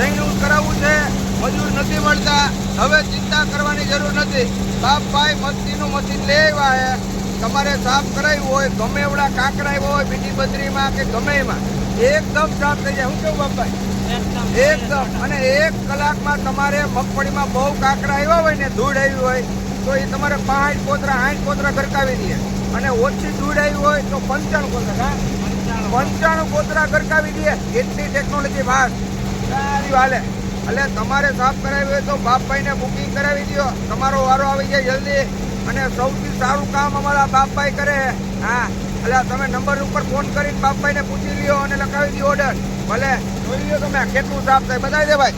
જઈને કરાવવું છે, મજૂર નથી મળતા. હવે ચિંતા કરવાની જરૂર નથી. બાપભાઈ મસ્તીનું મશીન લઈ આવ્યા તમારે સાફ કરાવ્યું હોય, ગમે એવડા કાંકરા આવ્યો હોય, બીજી બજરીમાં કે ગમે એમાં. એકદમ સાફ થઈ જાય. હું કેવું બાપભાઈ? એકદમ. અને એક કલાકમાં તમારે મગફળીમાં બહુ કાંકરા આવ્યા હોય ને, ધૂળ આવી હોય, તો એ તમારે પાંચ પોતરા આઠ પોતરા ગરકાવી દે અને ઓછી ધૂળ આવી હોય તો પંચાણું પોતરા હા? પંચાણું પોતરા ગરકાવી દે એટલી ટેકનોલોજી ફાસ્ટ સારી હાલે એટલે તમારે સાફ કરાવી હોય તો બાપભાઈને બુકિંગ કરાવી દો તમારો વારો આવી જાય જલ્દી. અને સૌથી સારું કામ અમારા બાપભાઈ કરે. હા. એટલે તમે નંબર ઉપર ફોન કરીને બાપભાઈને પૂછી લ્યો અને લખાવી દો ઓર્ડર ભલે, જોઈ લ્યો તમે કેટલું સાફ થાય. બતાવી દે ભાઈ.